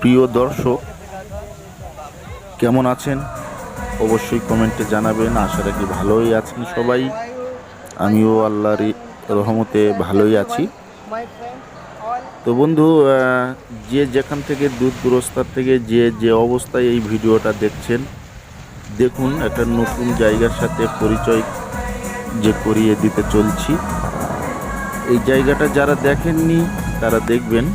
প্রিয় দর্শক, কেমন আছেন? অবশ্যই কমেন্টে জানাবেন। আশা রাখি ভালোই আছেন সবাই। আমিও আল্লাহর রহমতে ভালোই আছি। তো বন্ধু যে যেখান থেকে দূর দূরস্থার থেকে যে যে অবস্থায় এই ভিডিওটা দেখছেন, দেখুন, একটা নতুন জায়গার সাথে পরিচয় যে করিয়ে দিতে চলছি। এই জায়গাটা যারা দেখেননি, তারা দেখবেন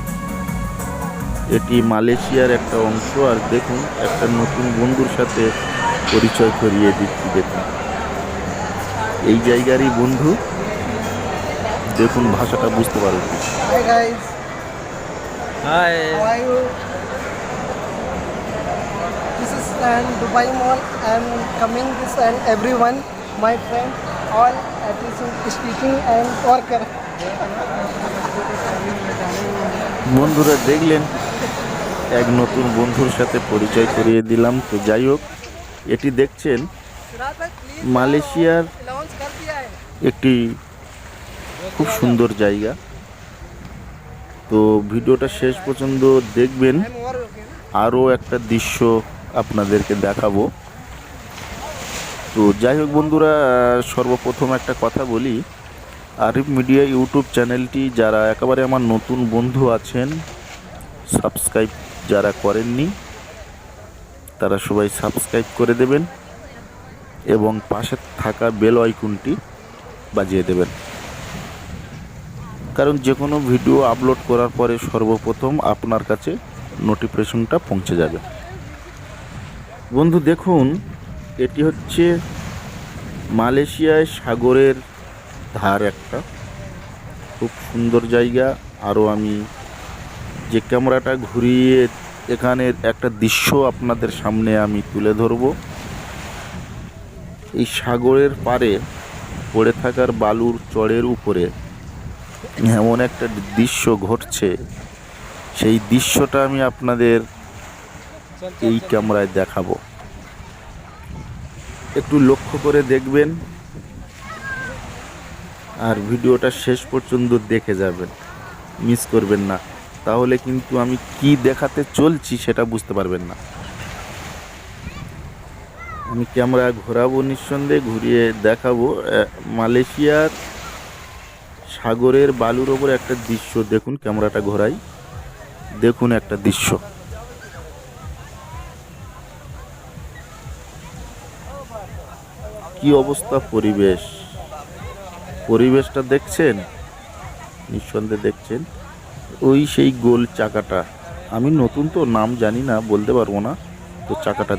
এটি মালয়েশিয়ার একটা অংশ আর দেখুন একটা নতুন বন্ধুর সাথে পরিচয় করিয়ে দিচ্ছি দেখুন এই জায়গারই বন্ধু দেখুন ভাষাটা বুঝতে পারবেন hi how are you this is and dubai mall i'm coming this and everyone my friend all at least speaking and worker বন্ধুরা দেখলেন এক নতুন বন্ধুর সাথে পরিচয় করিয়ে দিলাম। তো যাই হোক, এটি দেখছেন মালয়েশিয়ার একটি খুব সুন্দর জায়গা। তো ভিডিওটা শেষ পর্যন্ত দেখবেন। আরও একটা দৃশ্য আপনাদেরকে দেখাবো। তো যাই হোক বন্ধুরা, সর্বপ্রথম একটা কথা বলি। আরিফ মিডিয়া ইউটিউব চ্যানেলটি, যারা একেবারে আমার নতুন বন্ধু আছেন, সাবস্ক্রাইব যারা করেননি, তারা সবাই সাবস্ক্রাইব করে দেবেন এবং পাশে থাকা বেল আইকনটি বাজিয়ে দেবেন। কারণ যে কোনো ভিডিও আপলোড করার পরে সর্বপ্রথম আপনার কাছে নোটিফিকেশনটা পৌঁছে যাবে। বন্ধু, দেখুন, এটি হচ্ছে মালয়েশিয়ায় সাগরের ধার একটা। খুব সুন্দর জায়গা। আরও আমি যে ক্যামেরাটা ঘুরিয়ে এখানের একটা দৃশ্য আপনাদের সামনে আমি তুলে ধরব। এই সাগরের পারে পড়ে থাকার বালুর চড়ের উপরে এমন একটা দৃশ্য ঘটছে। সেই দৃশ্যটা আমি আপনাদের এই ক্যামেরায় দেখাবো। একটু লক্ষ্য করে দেখবেন আর ভিডিওটা শেষ পর্যন্ত দেখে যাবেন। মিস করবেন না। তাহলে কিন্তু আমি কি দেখাতে চলছি সেটা বুঝতে পারবেন না। আমি ক্যামেরা ঘোরাবো নিঃসন্দেহে, ঘুরিয়ে দেখাবো। মালয়েশিয়ার সাগরের বালুর ওপর একটা দৃশ্য। দেখুন ক্যামেরাটা ঘোরাই। দেখুন একটা দৃশ্য। কি অবস্থা পরিবেশ? পরিবেশটা দেখছেন? নিঃসন্দেহে দেখছেন। ওই সেই গোল চাকাটা। আমি নতুন তো, নাম জানি না, বলতে পারব না। তো চাকাটা